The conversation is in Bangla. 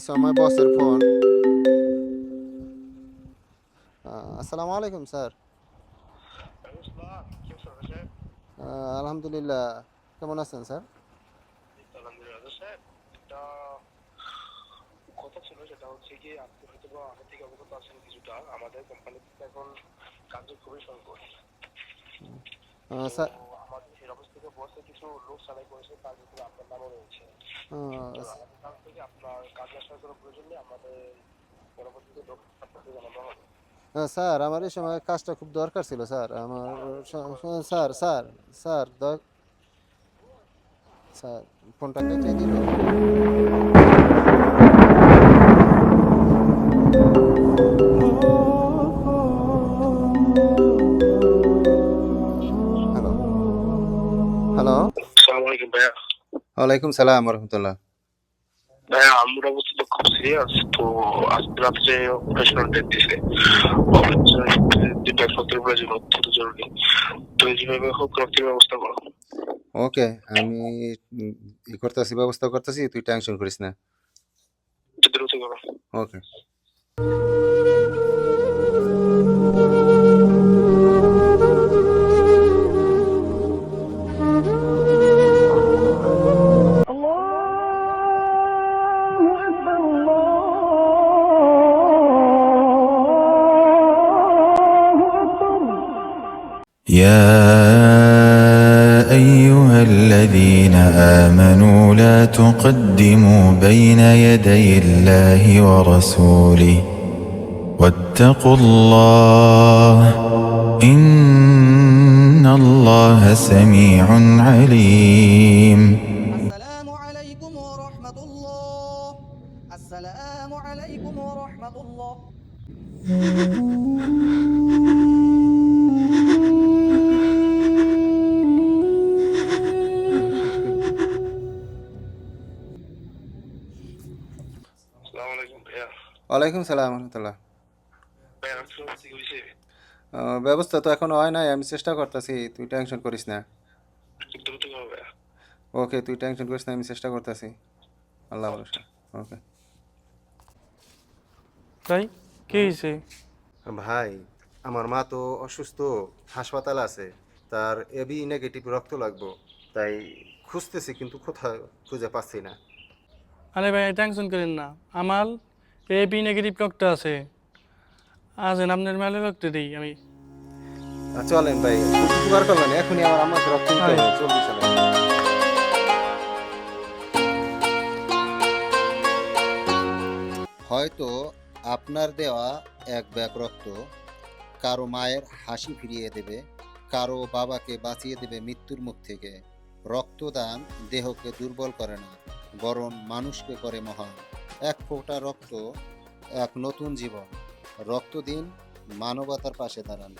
এই সময় বসের ফোন আসসালামু আলাইকুম স্যার আলহামদুলিল্লাহ কেমন আছেন স্যার কথা ছিল সেটা হচ্ছে কি আপনি হয়তো বা আগে থেকে অবগত আছেন কিছুটা আমাদের কোম্পানিতে এখন কাজের খুবই সংকট আমাদের সেই অবস্থা থেকে বসে কিছু লোক সারাই করেছে তার ভিতরে আপনার নামও রয়েছে। আপনার কাজ আসার কোনো প্রয়োজন নেই আমাদের পরবর্তীতে লোক আপনাকে জানানো হবে। স্যার আমার এই সময় কাজটা খুব দরকার ছিল স্যার। আমার স্যার স্যার স্যার স্যার ফোনটা কেটে দিল। Hello hello. ওয়ালাইকুম সালাম রহমতুল্লাহ। ভাইয়া আমার অবস্থা তো খুব সিরিয়াস তো আজ রাত্রে অপারেশনাল ডেট দিছে। অপারেশন সতেরো প্রয়োজন অত্যন্ত জরুরি। তুমি যেভাবে হোক রক্তের ব্যবস্থা করো ওকে আমি ই করতেছি ব্যবস্থা করতেছি তুই টেনশন করিস না। দ্রুত করো। ওকে। يا أيها الذين آمنوا لا تقدموا بين يدي الله ورسوله واتقوا الله إن الله سميع عليم. السلام عليكم ورحمة الله. السلام عليكم ورحمة الله. ওয়ালাইকুম সালাম রহমতুল্লাহ ব্যবস্থা তো এখনও হয় নাই আমি চেষ্টা করতেছি তুই টেনশন করিস না। ওকে তুই টেনশন করিস না আমি চেষ্টা করতেছি। আল্লাহ ভরসা ওকে। তাই কি হয়েছে? ভাই আমার মা তো অসুস্থ হাসপাতাল আছে তার এবি নেগেটিভ রক্ত লাগবো তাই খুঁজতেছি কিন্তু কোথাও খুঁজে পাচ্ছি না। আরে ভাই টেনশন করেন না আমার এ বি নেগেটিভ রক্ত আছে। আছেন আপনার মেলে রক্ত দিই আমি। চলেন ভাই উপকার করলেন এখনই আমার আমাকে রক্ত হবে চলেন। হয়তো আপনার দেওয়া এক ব্যাগ রক্ত কারও মায়ের হাসি ফিরিয়ে দেবে কারও বাবাকে বাঁচিয়ে দেবে মৃত্যুর মুখ থেকে। রক্তদান দেহকে দুর্বল করে না বরং মানুষকে করে মহান। এক ফোঁটা রক্ত এক নতুন জীবন। রক্ত দিন মানবতার পাশে দাঁড়ান।